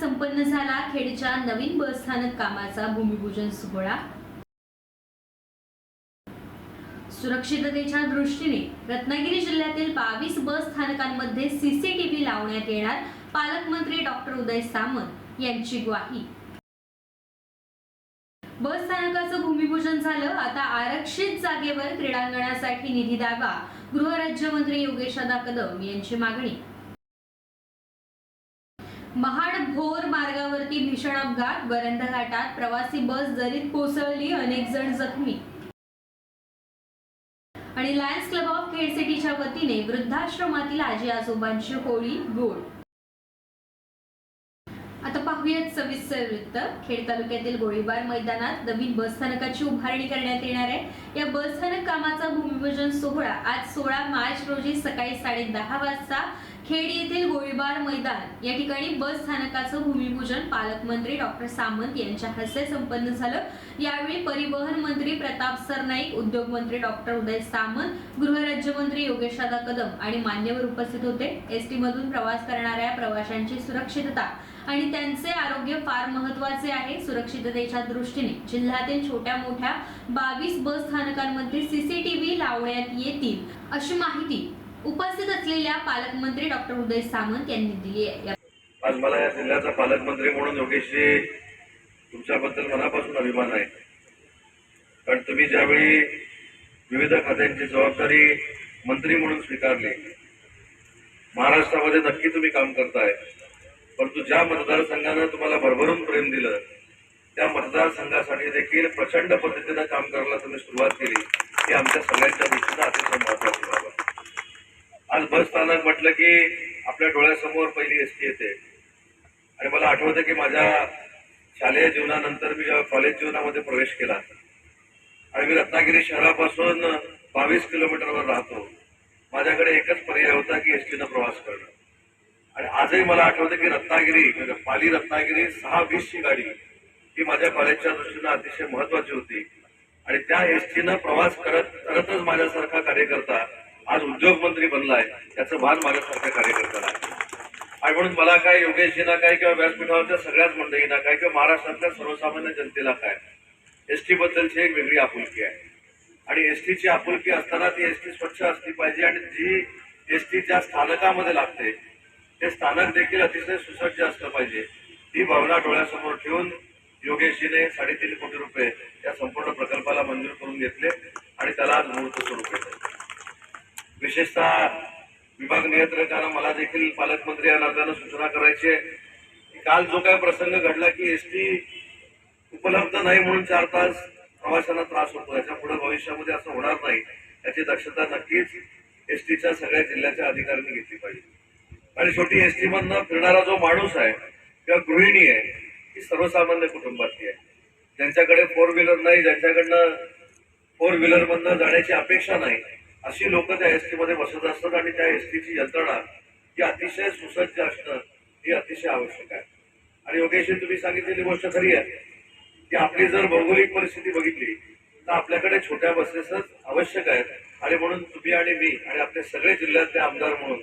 संपन्न झाला खेडच्या नवीन बस स्थानक कामाचा भूमिपूजन सोहळा. सुरक्षिततेच्या दृष्टीने रत्नागिरी जिल्ह्यातील बावीस बस स्थानकांमध्ये सीसीटीव्ही लावण्यात येणार पालकमंत्री डॉक्टर उदय सामंत यांची ग्वाही. बस स्थानकाचं भूमिपूजन झालं आता आरक्षित जागेवर क्रीडांगणासाठी निधी द्यावा गृहराज्यमंत्री योगेश कदम यांची मागणी. महाड भोर मार्गावरती भीषण अपघात. वरंध घाटात प्रवासी बस जरीत कोसळली अनेक जण जखमी. आणि लायन्स क्लब ऑफ खेड सिटीच्या वतीने वृद्धाश्रमातील आजी आजोबांची होळी गोड. आता पाहूयात सविस्तर वृत्त. खेड तालुक्यातील गोळीबार मैदानात नवीन बसस्थानकाची उभारणी करण्यात येणार आहे. या बसस्थानक कामाचा भूमिपूजन सोहळा आज सोळा मार्च रोजी सकाळी साडे दहा वाजता खेड येथील गोळीबार मैदान. या ठिकाणी बस स्थानकाचं भूमिपूजन पालकमंत्री डॉक्टर सामंत यांच्या हस्ते संपन्न झालं. यावेळी परिवहन मंत्री प्रताप सरनाईक उद्योग मंत्री डॉक्टर उदय सामंत गृहराज्यमंत्री योगेशदादा कदम आणि मान्यवर उपस्थित होते. एस टी मधून प्रवास करणाऱ्या प्रवाशांची सुरक्षितता आणि त्यांचे आरोग्य फार महत्त्वाचे आहे. सुरक्षिततेच्या दृष्टीने जिल्ह्यातील छोट्या मोठ्या बावीस बस स्थानकांमध्ये सीसीटीव्ही लावण्यात येतील अशी माहिती उपस्थित असलेल्या पालकमंत्री डॉक्टर उदय सामंत यांनी दिली आहे. आज मला या जिल्ह्याचा पालकमंत्री म्हणून योगेशजी तुमच्याबद्दल मनापासून अभिमान आहे. कारण तुम्ही ज्यावेळी विविध खात्यांची जबाबदारी मंत्री म्हणून स्वीकारली महाराष्ट्रामध्ये नक्की तुम्ही काम करताय परंतु ज्या मतदारसंघानं तुम्हाला भरभरून प्रेम दिलं त्या मतदारसंघासाठी देखील प्रचंड पद्धतीनं काम करायला तुम्ही सुरुवात केली ही आमच्या सगळ्यांच्या दृष्टीनं अतिशय महत्वाची आहे. आज बस स्थानक म्हटलं की आपल्या डोळ्यासमोर पहिली एस टी येते. आणि मला आठवतं की माझ्या शालेय जीवनानंतर मी जेव्हा कॉलेज जीवनामध्ये प्रवेश केला. आणि मी रत्नागिरी शहरापासून बावीस किलोमीटरवर राहतो. माझ्याकडे एकच पर्याय होता की एस टीनं प्रवास करणं. आणि आजही मला आठवतं की रत्नागिरी म्हणजे पाली रत्नागिरी सहा वीसची गाडी ही माझ्या कॉलेजच्या दृष्टीनं अतिशय महत्वाची होती. आणि त्या एस टीनं प्रवास करत करतच माझ्यासारखा कार्यकर्ता आज उद्योग मंत्री बनलाय याचं भान माझ्यासारख्या कार्यकर्त्याला आहे. आणि म्हणून मला काय योगेशजीना काय किंवा व्यासपीठावरच्या सगळ्याच मंडळींना काय किंवा महाराष्ट्रातल्या सर्वसामान्य जनतेला काय एस टी बद्दलची एक वेगळी आपुलकी आहे. आणि एस टीची आपुलकी असताना ती एस टी स्वच्छ असली पाहिजे आणि जी एस टी ज्या स्थानकामध्ये लागते ते स्थानक देखील अतिशय सुसज्ज असलं पाहिजे. ही भावना डोळ्यासमोर ठेवून योगेशजीने साडेतीन कोटी रुपये या संपूर्ण प्रकल्पाला मंजूर करून घेतले आणि त्याला आज मुहूर्त स्वरूप येतं विशेषतः विभाग नियंत्रकांना मला देखील पालकमंत्री या नात्यानं सूचना करायची आहे. काल जो काय प्रसंग घडला की एस टी उपलब्ध नाही म्हणून चार तास प्रवाशांना त्रास होतो. याच्यापुढे भविष्यामध्ये असं होणार नाही याची दक्षता नक्कीच एस टीच्या सगळ्या जिल्ह्याच्या अधिकाऱ्यांनी घेतली पाहिजे. आणि शेवटी एस टी मधनं फिरणारा जो माणूस आहे किंवा गृहिणी आहे ही सर्वसामान्य कुटुंबातली आहे. ज्यांच्याकडे फोर व्हीलर नाही ज्यांच्याकडनं फोर व्हीलरमधनं जाण्याची अपेक्षा नाही अशी लोक त्या एसमध्ये बसत असतात आणि त्या एस टीची यंत्रणा ही अतिशय सुसज्ज असणं ही अतिशय आवश्यक आहे. आणि योगेशजी तुम्ही सांगितलेली गोष्ट खरी आहे की आपली जर भौगोलिक परिस्थिती बघितली तर आपल्याकडे छोट्या बसेसच आवश्यक आहेत. आणि म्हणून तुम्ही आणि मी आणि आपले सगळे जिल्ह्यातले आमदार म्हणून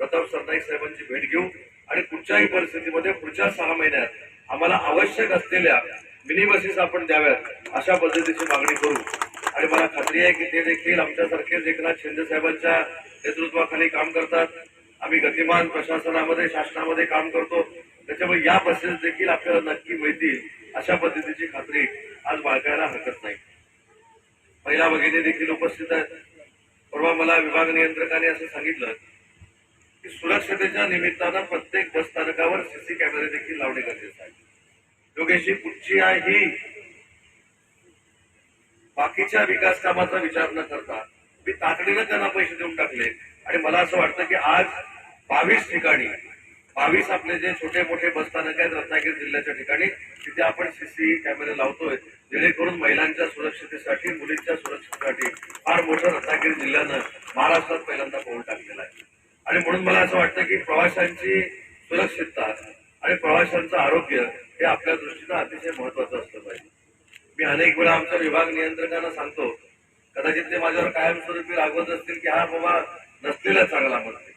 प्रताप सरनाईक साहेबांची भेट घेऊ आणि कुठच्याही परिस्थितीमध्ये पुढच्या सहा महिन्यात आम्हाला आवश्यक असलेल्या मिनी बसेस आपण द्याव्यात अशा पद्धतीची मागणी करू. आणि मला खात्री आहे की ते देखील आमच्यासारखेच एकनाथ शिंदे साहेबांच्या नेतृत्वाखाली काम करतात. आम्ही गतिमान प्रशासनामध्ये शासनामध्ये काम करतो. त्याच्यामुळे या बसेस देखील आपल्याला नक्की मिळतील अशा पद्धतीची खात्री आज बाळगायला हरकत नाही. महिला भगिनी देखील उपस्थित आहेत. परवा मला विभाग नियंत्रकाने असं सांगितलं की सुरक्षतेच्या निमित्तानं प्रत्येक बस स्थानकावर सीसी कॅमेरे देखील लावणे गरजेचं आहे. योगेशी कुठची ही. बाकीच्या विकास कामाचा विचार न करता मी तातडीनं त्यांना पैसे देऊन टाकले. आणि मला असं वाटतं की आज बावीस ठिकाणी बावीस आपले जे छोटे मोठे बसस्थानक आहेत रत्नागिरी जिल्ह्याच्या ठिकाणी तिथे आपण सीसी कॅमेरे लावतोय. जेणेकरून महिलांच्या सुरक्षितेसाठी मुलींच्या सुरक्षेसाठी फार मोठं रत्नागिरी जिल्ह्यानं महाराष्ट्रात पहिल्यांदा पाऊल टाकलेलं आहे. आणि म्हणून मला असं वाटतं की प्रवाशांची सुरक्षितता आणि प्रवाशांचं आरोग्य हे आपल्या दृष्टीनं अतिशय महत्वाचं असतं. अनेक वेळा आमच्या विभाग नियंत्रकांना सांगतो कदाचित ते माझ्यावर कायमस्वरूपी रागवत असतील की हा बाबा नसलेला चांगला म्हणते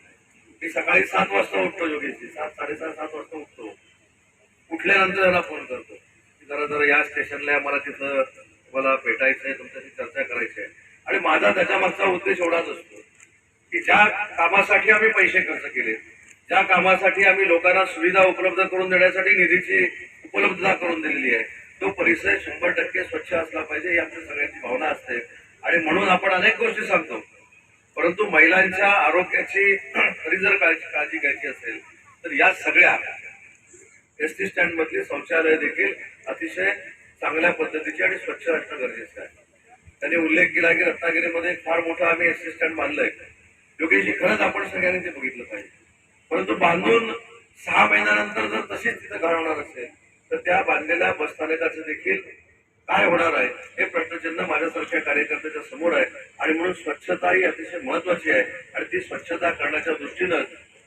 मी सकाळी सात वाजता उठतो योगेशजी सात साडेसात सात वाजता उठतो. उठल्यानंतर त्याला फोन करतो की जरा जरा या स्टेशनला मला तिथं मला भेटायचं आहे तुमच्याशी चर्चा करायची आहे. आणि माझा त्याच्या मागचा उद्देश एवढाच असतो की ज्या कामासाठी आम्ही पैसे खर्च केले ज्या कामासाठी आम्ही लोकांना सुविधा उपलब्ध करून देण्यासाठी निधीची उपलब्धता करून दिलेली आहे तो परिसर शंभर टक्के स्वच्छ असला पाहिजे ही आमच्या सगळ्यांची भावना असते. आणि म्हणून आपण अनेक गोष्टी सांगतो. परंतु महिलांच्या आरोग्याची खरी जर काळजी काळजी घ्यायची असेल तर या सगळ्या एस टी स्टँड मधली शौचालय देखील अतिशय चांगल्या पद्धतीची आणि स्वच्छ असणं गरजेचं आहे. त्यांनी उल्लेख केला की रत्नागिरीमध्ये फार मोठं आम्ही एस टी स्टँड बांधलंय. योगेशजी खरंच आपण सगळ्यांनी ते बघितलं पाहिजे. परंतु बांधून सहा महिन्यानंतर जर तशीच तिथं घालवणार असेल तर त्या बांधलेल्या बसस्थानकाचं देखील काय होणार आहे हे प्रश्नचिन्ह माझ्यासारख्या कार्यकर्त्याच्या समोर आहे. आणि म्हणून स्वच्छता ही अतिशय महत्वाची आहे. आणि ती स्वच्छता करण्याच्या दृष्टीनं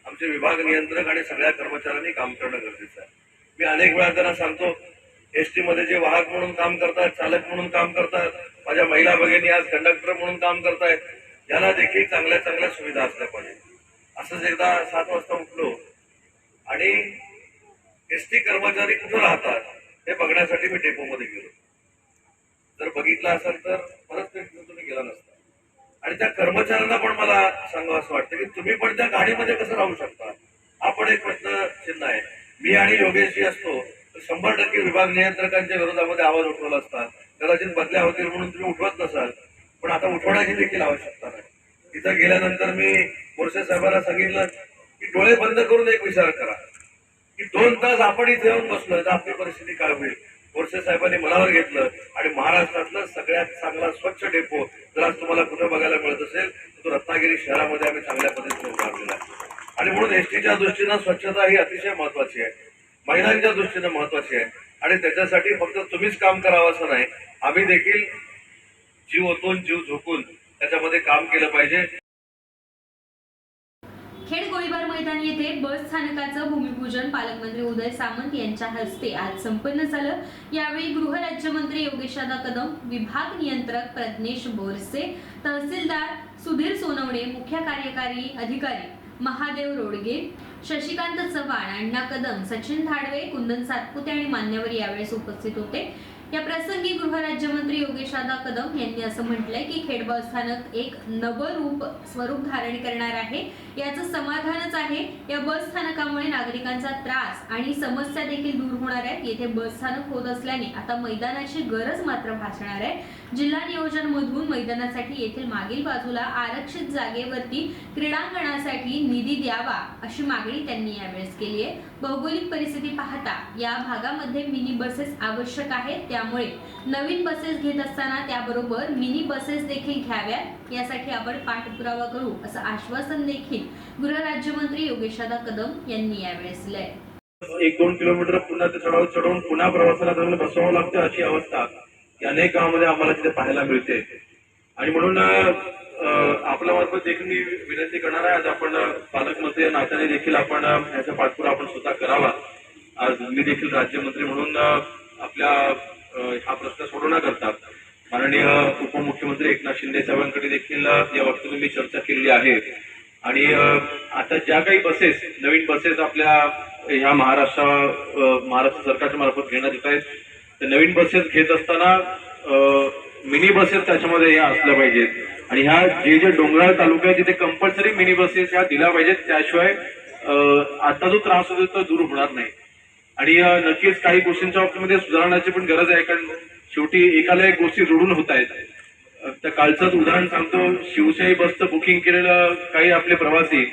आमचे विभाग नियंत्रक आणि सगळ्या कर्मचाऱ्यांनी काम करणं गरजेचं आहे. मी अनेक वेळा त्यांना सांगतो एसटी मध्ये जे वाहक म्हणून काम करतात चालक म्हणून काम करतात माझ्या महिला भगिनी आज कंडक्टर म्हणून काम करतायत याला देखील चांगल्या चांगल्या सुविधा असल्या पाहिजे असंच एकदा सात वाजता उठलो आणि एसटी कर्मचारी कुठं राहतात हे बघण्यासाठी मी डेपोमध्ये गेलो. जर बघितलं असेल तर परत ते तुम्ही गेला नसता. आणि त्या कर्मचाऱ्यांना पण मला सांगावं असं वाटतं की तुम्ही पण त्या गाडीमध्ये कसं राहू शकता? हा पण एक प्रश्न चिन्ह आहे. मी आणि योगेशजी असतो तर शंभर टक्के विभाग नियंत्रकांच्या विरोधामध्ये आवाज उठवला असता. कदाचित बदल्या होतील म्हणून तुम्ही उठवत नसाल. पण आता उठवण्याची देखील आवश्यकता नाही. तिथं गेल्यानंतर मी मोर्चे साहेबांना सांगितलं की डोळे बंद करून एक विचार करा. की दोन तास आपण इथे येऊन बसलो तर आपली परिस्थिती काय होईल? गोडसे साहेबांनी मनावर घेतलं आणि महाराष्ट्रातलं सगळ्यात चांगला स्वच्छ डेपो जर आज तुम्हाला कुठं बघायला मिळत असेल तर तो रत्नागिरी शहरामध्ये आम्ही चांगल्या पद्धतीने उभारलेला आहे. आणि म्हणून एसटीच्या दृष्टीनं स्वच्छता ही अतिशय महत्वाची आहे. महिलांच्या दृष्टीनं महत्वाची आहे. आणि त्याच्यासाठी फक्त तुम्हीच काम करावं असं नाही आम्ही देखील जीव ओतून जीव झोकून त्याच्यामध्ये काम केलं पाहिजे खेड गोळीबार मैदान येथे बस स्थानकाचं भूमिपूजन पालकमंत्री उदय सामंत यांच्या हस्ते आज संपन्न झालं. यावेळी गृहराज्यमंत्री योगेशादा कदम विभाग नियंत्रक प्रज्ञेश बोरसे तहसीलदार सुधीर सोनवणे मुख्य कार्यकारी अधिकारी महादेव रोडगे शशिकांत चव्हाण अण्णा कदम सचिन धाडवे कुंदन सातपुते आणि मान्यवर यावेळेस उपस्थित होते. या प्रसंगी गृहराज्यमंत्री योगेशदा कदम यांनी असं म्हटलंय की खेड बस स्थानक एक नवरूप स्वरूप धारण करणार आहे. याचं समाधानच आहे. या बस स्थानकामुळे नागरिकांचा त्रास आणि समस्या देखील दूर होणार आहेत. येथे बस स्थानक होत असल्याने आता मैदानाची गरज मात्र भासणार आहे. जिल्हा नियोजन मधून मैदानासाठी येथील मागील बाजूला आरक्षित जागेवरती क्रीडांगणासाठी निधी द्यावा अशी मागणी त्यांनी यावेळेस केली आहे. भौगोलिक परिस्थिती पाहता या भागामध्ये मिनी बसेस आवश्यक आहेत. त्यामुळे नवीन बसेस घेत असताना त्याबरोबर मिनी बसेस देखील घ्याव्यात. यासाठी आपण पाठपुरावा करू असं आश्वासन देखील गृहराज्यमंत्री योगेशदा कदम यांनी यावेळेस दिलंय. एक दोन किलोमीटर पुन्हा ते चढाव चढवून पुन्हा प्रवासाला चांगलं बसवावं लागतं अशी अवस्था अनेक गावामध्ये आम्हाला तिथे पाहायला मिळते. आणि म्हणून आपल्या मार्फत देखील मी विनंती करणार आहे आज आपण पालकमंत्री नात्याने देखील आपण याचा पाठपुरा आपण स्वतः करावा. आज मी देखील राज्यमंत्री म्हणून आपल्या हा प्रश्न सोडवण्याकरता माननीय उपमुख्यमंत्री एकनाथ शिंदे साहेबांकडे देखील या बाबतीत मी चर्चा केलेली आहे. आणि आता ज्या काही बसेस नवीन बसेस आपल्या ह्या महाराष्ट्र महाराष्ट्र सरकारच्या मार्फत घेण्यात येत आहेत तर नवीन बसेस घेत असताना मिनी बसेस त्याच्यामध्ये या असल्या पाहिजेत. आणि ह्या जे जे डोंगराळ तालुके आहेत तिथे कंपल्सरी मिनी बसेस ह्या दिल्या पाहिजेत त्याशिवाय आता जो त्रास होतो तो दूर होणार नाही. आणि नक्कीच काही गोष्टींच्या बाबतीमध्ये सुधारण्याची पण गरज आहे कारण शेवटी एकाला एक गोष्टी जोडून होत आहेत. त्या कालचंच उदाहरण सांगतो. शिवशाही बसचं बुकिंग केलेलं काही आपले प्रवासी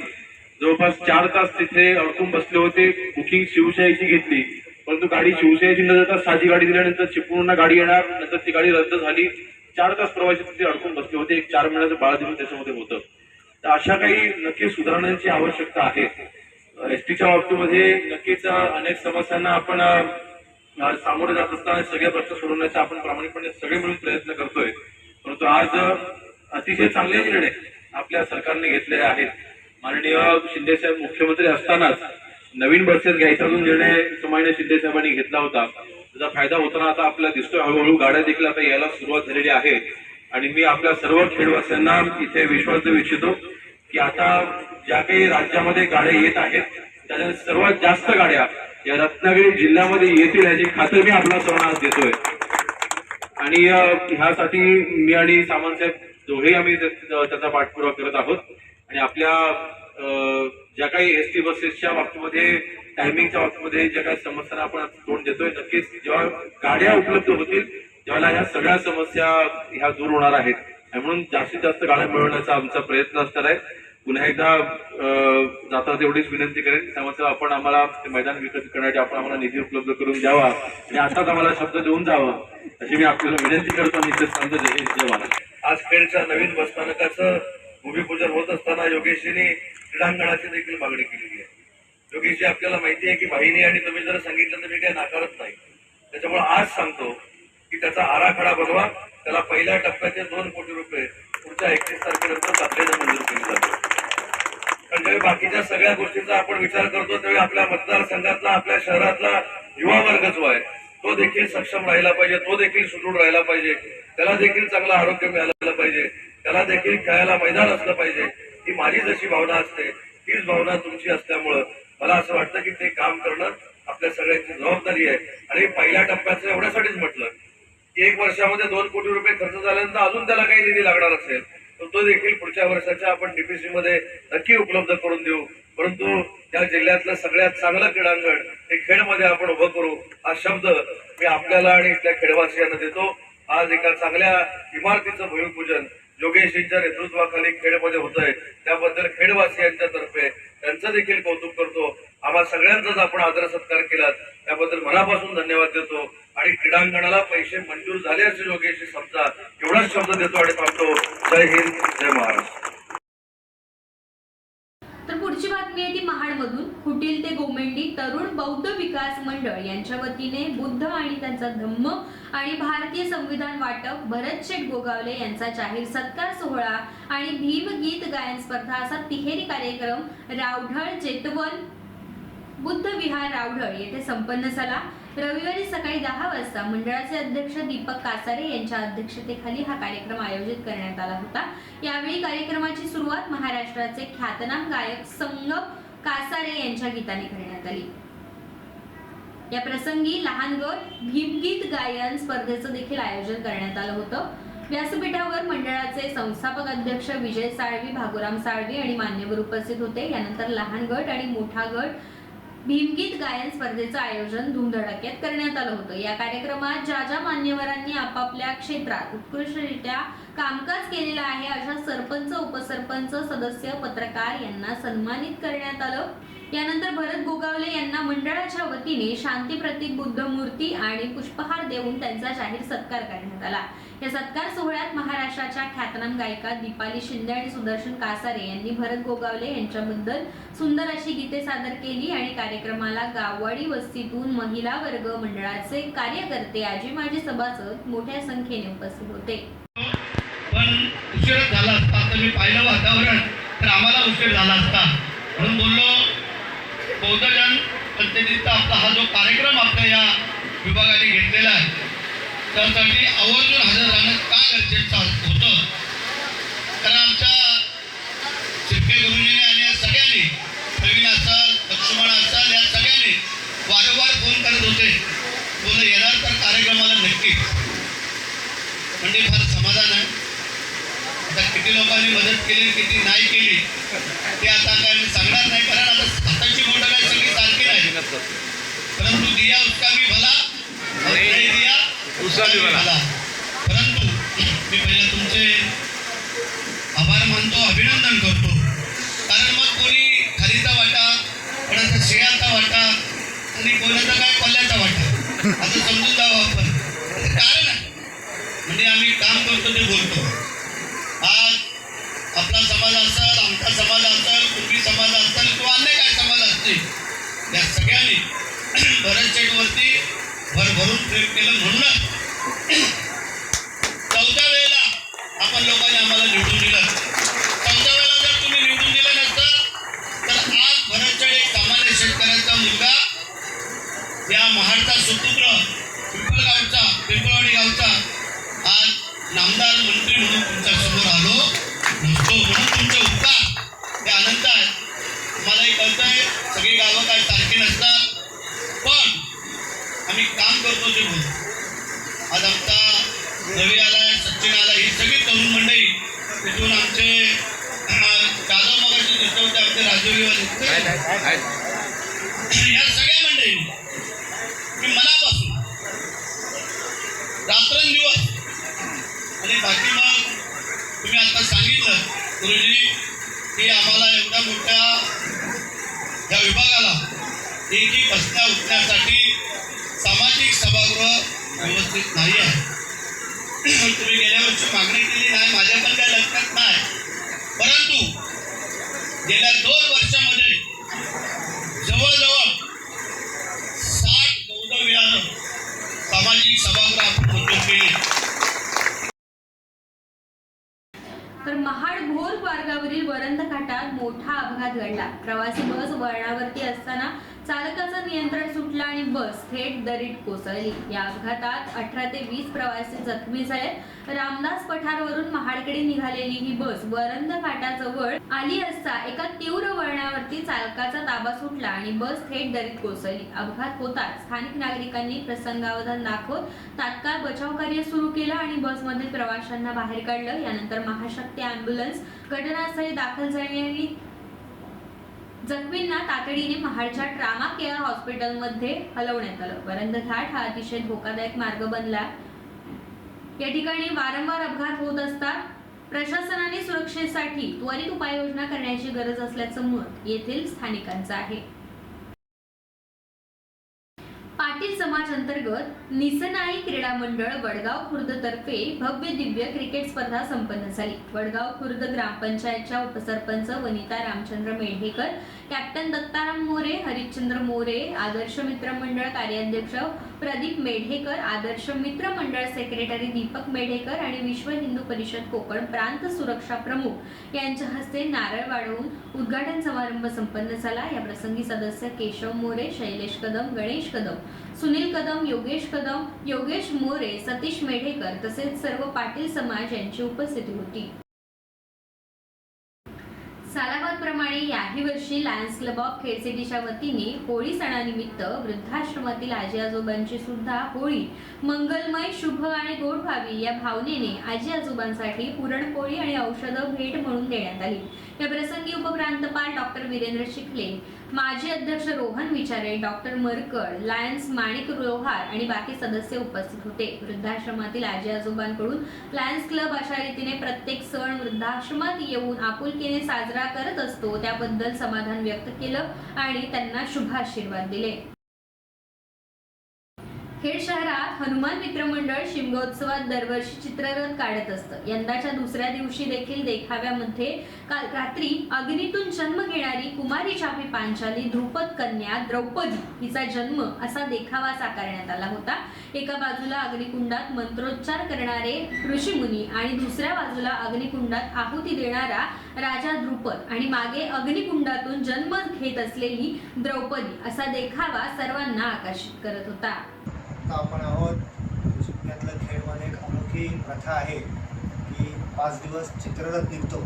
जवळपास चार तास तिथे अडकून बसले होते बुकिंग शिवशाहीची घेतली. परंतु गाडी शिवशाहीची न जाता साधी गाडी दिल्यानंतर चिपळूणला गाडी येणार नंतर ती गाडी रद्द झाली. चार तास प्रवासी तिथे अडकून बसले होते. एक चार महिन्याचं बाळ देऊन त्याच्यामध्ये होतं. तर अशा काही नक्की सुधारणांची आवश्यकता आहे. एसटीच्या बाबतीमध्ये नक्कीच अनेक समस्यांना आपण सामोरे जात असताना सगळे प्रश्न सोडवण्याचा आपण प्रामाणिकपणे सगळे मिळून प्रयत्न करतोय. परंतु आज अतिशय चांगले निर्णय आपल्या सरकारने घेतलेले आहेत. माननीय शिंदे साहेब मुख्यमंत्री असतानाच नवीन बसेस घ्यायचा जो निर्णय समान्य शिंदे साहेबांनी घेतला होता त्याचा फायदा होताना आता आपल्याला दिसतोय. हळूहळू गाड्या देखील आता यायला सुरुवात झालेली आहे. आणि मी आपल्या सर्व खेडवासियांना इथे विश्वास देऊ इच्छितो की आता ज्या काही राज्यामध्ये गाड्या येत आहेत त्याच्या सर्वात जास्त गाड्या या रत्नागिरी जिल्ह्यामध्ये येतील याची खात्री मी आपला सर्वांना देतोय. आणि ह्यासाठी मी आणि सामंतसाहेब दोघेही आम्ही त्याचा पाठपुरावा करत आहोत. आणि आपल्या ज्या काही एस टी बसेसच्या बाबतीमध्ये टायमिंगच्या बाबतीमध्ये ज्या काही समस्यांना आपण तोंड देतोय नक्कीच जेव्हा गाड्या उपलब्ध होतील तेव्हा ह्या सगळ्या समस्या ह्या दूर होणार आहेत. म्हणून जास्तीत जास्त गाड्या मिळवण्याचा आमचा प्रयत्न असणार आहे. पुन्हा एकदा जाता तेवढीच विनंती करेन. त्यामुळे आपण आम्हाला ते मैदान विकसित करण्यासाठी आपण आम्हाला निधी उपलब्ध करून द्यावा आणि असाच आम्हाला शब्द देऊन जावा अशी मी आपल्याला विनंती करतो आणि सांगतो. जय आज खेडच्या नवीन बसस्थानकाचं भूमिपूजन होत असताना योगेशजींनी क्रीडांगणाची देखील मागणी केलेली आहे. योगेशजी आपल्याला माहिती आहे की वाहिनी आणि तुम्ही जर सांगितलं तर मी काही नाकारत नाही. त्याच्यामुळे आज सांगतो की त्याचा आराखडा बनवा त्याला पहिल्या टप्प्याचे दोन कोटी रुपये पुढच्या एकतीस तारखेनंतर तातडीनं मंजूर केले जातात कारण ज्यावेळी बाकीच्या सगळ्या गोष्टींचा आपण विचार करतो त्यावेळी आपल्या मतदारसंघातला आपल्या शहरातला युवा वर्ग जो आहे तो देखील सक्षम राहिला पाहिजे तो देखील सुदृढ राहिला पाहिजे. त्याला देखील चांगलं आरोग्य मिळालं पाहिजे. त्याला देखील खेळायला मैदान असलं पाहिजे. ही माझी जशी भावना असते तीच भावना तुमची असल्यामुळं मला असं वाटतं की ते काम करणं आपल्या सगळ्यांची जबाबदारी आहे. आणि पहिल्या टप्प्याचं एवढ्यासाठीच म्हटलं एक वर्षामध्ये दोन कोटी रुपये खर्च झाल्यानंतर अजून त्याला काही निधी लागणार असेल तर तो देखील पुढच्या वर्षाच्या आपण डीपीसी मध्ये नक्की उपलब्ध करून देऊ. परंतु या जिल्ह्यातलं सगळ्यात चांगलं क्रीडांगण हे खेडमध्ये आपण उभं करू हा शब्द मी आपल्याला आणि इथल्या खेडवासियांना देतो. आज एका चांगल्या इमारतीचं भूमिपूजन योगेशजींच्या नेतृत्वाखाली खेडमध्ये होत आहे त्याबद्दल खेडवासियांच्या तर्फे त्यांचं देखील कौतुक करतो. आम्हा सगळ्यांचाच आपण आदर सत्कार केलात. त्याबद्दल मनापासून धन्यवाद देतो. आणि क्रीडांगणाला पैसे मंजूर झाले असे योगेशजी समजा एवढाच शब्द देतो आणि थांबतो जय हिंद जय महाराष्ट्र. तर पुढची बातमी आहे ती महाडमधून. कुटील ते गोमेंडी तरुण बौद्ध विकास मंडळ यांच्या वतीने बुद्ध आणि त्यांचा धम्म आणि भारतीय संविधान वाटप भरत शेठ गोगावले यांचा जाहीर सत्कार सोहळा आणि भीमगीत गायन स्पर्धा असा तिहेरी कार्यक्रम रावढळ जेतवन बुद्ध विहार रावढळ येथे संपन्न झाला. रविवारी सकाळी दहा वाजता मंडळाचे अध्यक्ष दीपक कासारे यांच्या अध्यक्षतेखाली हा कार्यक्रम आयोजित करण्यात आला होता. यावेळी कार्यक्रमाची सुरुवात महाराष्ट्राचे ख्यातनाम गायक संगम कासारे यांच्या गीताने करण्यात आली. या प्रसंगी लहान गट भीमगीत गायन स्पर्धेचं देखील आयोजन करण्यात आलं होतं. व्यासपीठावर मंडळाचे संस्थापक अध्यक्ष विजय साळवी भागुराम साळवी आणि मान्यवर उपस्थित होते. यानंतर लहान गट आणि मोठा गट भीमगीत गायन स्पर्धेचं आयोजन धुमधडाक्यात करण्यात आलं होतं. या कार्यक्रमात ज्या ज्या मान्यवरांनी आपापल्या क्षेत्रात उत्कृष्टरित्या कामकाज केलेलं आहे अशा सरपंच उपसरपंच सदस्य पत्रकार यांना सन्मानित करण्यात आलं. यानंतर भरत गोगावले यांना मंडळाच्या वतीने शांती प्रतीक बुद्ध मूर्ती आणि पुष्पहार देऊन त्यांचा जाहीर सत्कार करण्यात आला. या सत्कार सोहळ्यात महाराष्ट्राच्या ख्यातनाम गायिका दीपाली शिंदे आणि सुदर्शन कासारे यांनी भरत गोगावले यांच्याबद्दल सुंदर अशी गीते सादर केली आणि कार्यक्रमाला गाववाडी वस्तीतून महिला वर्ग मंडळाचे कार्यकर्ते आजी माजी सभासद मोठ्या संख्येने उपस्थित होते. पण उशीर झाला असता तर मी पाहिलं वातावरण तर आम्हाला उशीर झाला असता. म्हणून बोललो बौद्धजन पद्धतीचा आपला हा जो कार्यक्रम आपल्या या विभागाने घेतलेला आहे त्यासाठी आवर्जून हजर राहणं का गरजेचं होतं? कारण आमच्या शिर्के गुरुजीने आणि या सगळ्यांनी प्रवीण असाल लक्ष्मण असाल या सगळ्यांनी वारंवार फोन करत होते. बोल येणार तर कार्यक्रमाला नक्कीच म्हणजे फार समाधान आहे. आता किती लोकांनी मदत केली किती नाही केली ते आता काय मी सांगणार नाही कारण आता परंतु दिया उसका भी भला और नहीं दिया उसका भी भला. परंतु मी पहिले तुमचे आभार मानतो अभिनंदन करतो कारण मग कोणी खालीचा वाटा कोणाचा शेळाचा वाटा आणि कोणाचा काय कोल्ह्याचा वाटा. असं समजून जावं ट्रेक केलं म्हणून चौथ्या वेळेला आपण लोकांनी आम्हाला निवडून दिलं. चौथ्या वेळेला जर तुम्ही निवडून दिलं नसतं तर आज भरतच्या एक कामाने शेतकऱ्यांचा मुलगा या महाडचा सुपुत्र पिंपळगावचा पिंपळवाडी गावचा आज नामदार मंत्री म्हणून तुमच्यासमोर आलो. नसतो म्हणून तुमचे उपकार. ते आनंद आहे मला एक कळत आहे सगळी गावं काय आम्ही काम करतो ते म्हणून. आज आमचा रवी आलाय सचिन आला ही सगळी तरुण मंडळी तिथून आमचे दादा मगाशी दिसत होते आमचे राजवी या सगळ्या मंडळी मी मनापासून रात्रंदिवस आणि बाकी मग तुम्ही आता सांगितलं गुरुजी की आम्हाला एवढ्या मोठ्या या विभागाला एक बसण्या उठण्यासाठी सामाजिक सभागृह व्यवस्थित नाही आहे. तुम्ही गेल्या वर्षी मागणी केली दरीत कोसळली. या अपघातात अठरा ते वीस प्रवासी जखमी झाले. रामदास पठारवरून महाडकडे निघालेली ही बस वरंद घाटाजवळ आली असता एका तीव्र वळणावरती चालकाचा ताबा सुटला आणि बस थेट दरीत कोसळली. अपघात होताच स्थानिक नागरिकांनी प्रसंगावधान दाखवत तात्काळ बचाव कार्य सुरू केलं आणि बसमधील प्रवाशांना बाहेर काढलं. यानंतर महाशक्ती अँब्युलन्स घटनास्थळी दाखल झाली आणि जखमींना तातडीने महाडच्या ट्रामा केअर हॉस्पिटलमध्ये हलवण्यात आलं. वरंद घाट हा अतिशय धोकादायक मार्ग बनला. या ठिकाणी वारंवार अपघात होत असतात. प्रशासनाने सुरक्षेसाठी त्वरित उपाययोजना करण्याची गरज असल्याचं मत येथील स्थानिकांचं आहे. पाटील समाज अंतर्गत निसनाई क्रीडा मंडळ वडगाव खुर्द तर्फे भव्य दिव्य क्रिकेट स्पर्धा संपन्न झाली. वडगाव खुर्द ग्रामपंचायतच्या उपसरपंच वनिता रामचंद्र मेढेकर कॅप्टन दत्ताराम मोरे हरिश्चंद्र मोरे आदर्श मित्र मंडळ कार्याध्यक्ष प्रदीप मेढेकर आदर्श मित्र मंडळ सेक्रेटरी दीपक मेढेकर आणि विश्व हिंदू परिषद कोकण प्रांत सुरक्षा प्रमुख यांच्या हस्ते नारळ वाढवून उद्घाटन समारंभ संपन्न झाला. या प्रसंगी सदस्य केशव मोरे शैलेश कदम गणेश कदम सुनील कदम योगेश कदम योगेश मोरे सतीश मेढेकर तसेच सर्व पाटील समाज यांची उपस्थिती होती. सालाबादप्रमाणे याही वर्षी लायन्स क्लब ऑफ खेडसिटीच्या वतीने होळी सणानिमित्त वृद्धाश्रमातील आजी आजोबांची सुद्धा होळी मंगलमय शुभ आणि गोड व्हावी या भावनेने आजी आजोबांसाठी पुरणपोळी आणि औषधं भेट म्हणून देण्यात आली. या प्रसंगी उपप्रांतपाल डॉक्टर वीरेंद्र शिखले माजी अध्यक्ष रोहन विचारे डॉक्टर मरकड लायन्स माणिक लोहार आणि बाकी सदस्य उपस्थित होते. वृद्धाश्रमातील आजी आजोबांकडून लायन्स क्लब अशा रीतीने प्रत्येक सण वृद्धाश्रमात येऊन आपुलकीने साजरा करत असतो. त्याबद्दल समाधान व्यक्त केलं आणि त्यांना शुभाशीर्वाद दिले. खेड शहरात हनुमान मित्र मंडळ शिमगोत्सवात दरवर्षी चित्ररथ काढत असतं. यंदाच्या दुसऱ्या दिवशी देखील देखाव्यामध्ये काल रात्री अग्नीतून जन्म घेणारी कुमारी चापी पांचाली ध्रुपद कन्या द्रौपदी हिचा जन्म असा देखावा साकारण्यात आला होता. एका बाजूला अग्निकुंडात मंत्रोच्चार करणारे ऋषीमुनी आणि दुसऱ्या बाजूला अग्निकुंडात आहुती देणारा राजा द्रुपद आणि मागे अग्निकुंडातून जन्म घेत असलेली द्रौपदी असा देखावा सर्वांना आकर्षित करत होता. आता आपण आहोत सुकण्यातलं खेळमध्ये एक अनोखी प्रथा आहे की पाच दिवस चित्ररथ निघतो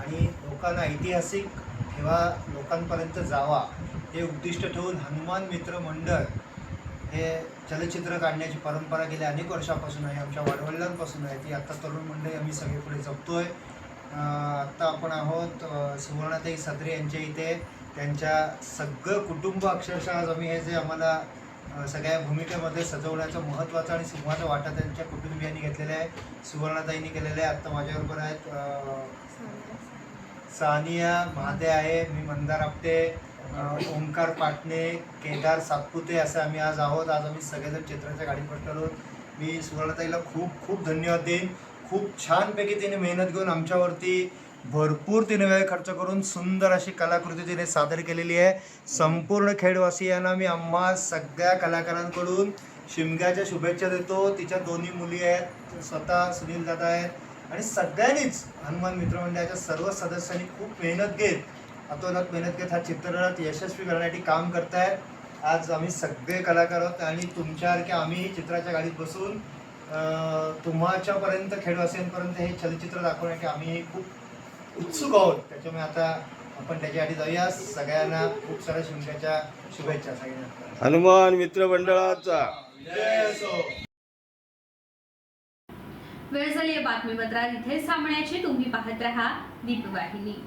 आणि लोकांना ऐतिहासिक ठेवा लोकांपर्यंत जावा हे उद्दिष्ट ठेवून हनुमान मित्र मंडळ हे चलचित्र काढण्याची परंपरा गेल्या अनेक वर्षापासून आहे आमच्या वडवडिलांपासून आहे. ती आत्ता तरुण मंडळी आम्ही सगळे पुढे जपतो आहे आत्ता आपण आहोत सुवर्णाताई सत्रे यांच्या इथे. त्यांच्या सगळं कुटुंब अक्षरशः आज आम्ही हे जे आम्हाला सगळ्या भूमिकेमध्ये सजवण्याचं महत्त्वाचं आणि सिंहाचा वाटा त्यांच्या कुटुंबियांनी घेतलेला आहे. सुवर्णाताईंनी केलेलं आहे. आत्ता माझ्याबरोबर आहेत सानिया महादे आहे मी मंदार आपटे ओंकार पाटणे केदार सातपुते असं आम्ही आज आहोत. आज आम्ही सगळेजण चित्राच्या गाडीत बसलेलो मी सुवर्णाताईला खूप खूप धन्यवाद देईन. खूप छानपैकी तिने मेहनत घेऊन आमच्यावरती भरपूर तिने वेळ खर्च करून सुंदर अशी कलाकृती तिने सादर केलेली आहे. संपूर्ण खेडवासियांना मी आम्हा सगळ्या कलाकारांकडून शिमग्याच्या शुभेच्छा देतो. तिच्या दोन्ही मुली आहेत स्वतः सुनील दादा आहेत आणि सगळ्यांनीच हनुमान मित्रमंडळाच्या सर्व सदस्यांनी खूप मेहनत घेत अतोनात मेहनत घेत हा चित्ररथ यशस्वी करण्यासाठी काम करतायत. आज आम्ही सगळे कलाकार आहोत आणि तुमच्यासारखे आम्ही चित्राच्या गाडीत बसून तुम्हाच्यापर्यंत खेडवासियांपर्यंत हे चलचित्र दाखवण्यासाठी आम्ही खूप उत्सुक आहोत. त्याच्यामुळे आता आपण त्याच्यासाठी जाऊया. सगळ्यांना खूप साऱ्या शिमग्याच्या शुभेच्छा सगळ्यांना. हनुमान मित्र मंडळाचा वेळ झाली बातमीपत्रात. इथे थांबण्याची तुम्ही पाहत रहा. दीपवाहिनी.